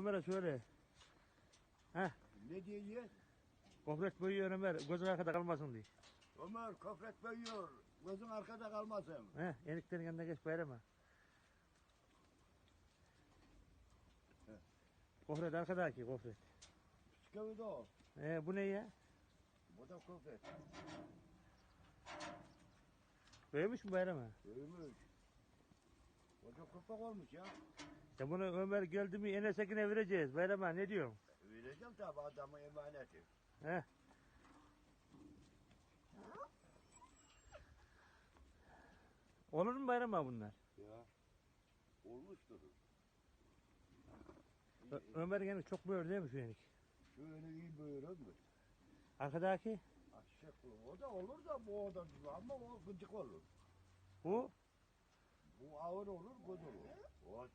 Ömer'e söyle. Heh, Ne diye? gofret boyuyor Ömer. Gözün arkada kalmasın diye. Ömer kofret koyuyor. Gözün arkada kalmasın. Heh, eniklerin yanına geç bayrama. Heh. Gofret arkadaki gofret. Bisküvi de o. Ee, bu ne ya? Bu da kofret. Böyümüş mü bayrama? Büyümüş. O da köpek olmuş ya. Ya bunu Ömer geldi mi Enes Ekin'e vereceğiz. Bayrama ne diyorsun? Vereceğim tabi adamın emaneti. Heh. Olur mu bayrama bunlar? Ya. Olmuştur. Ö- Ömer yenik çok büyür değil mi şu yenik? Şöyle iyi buyurun mu? Arkadaki Aşık o da olur da bu o da ama o gıcık olur. bu Bu ağır olur, göz olur. O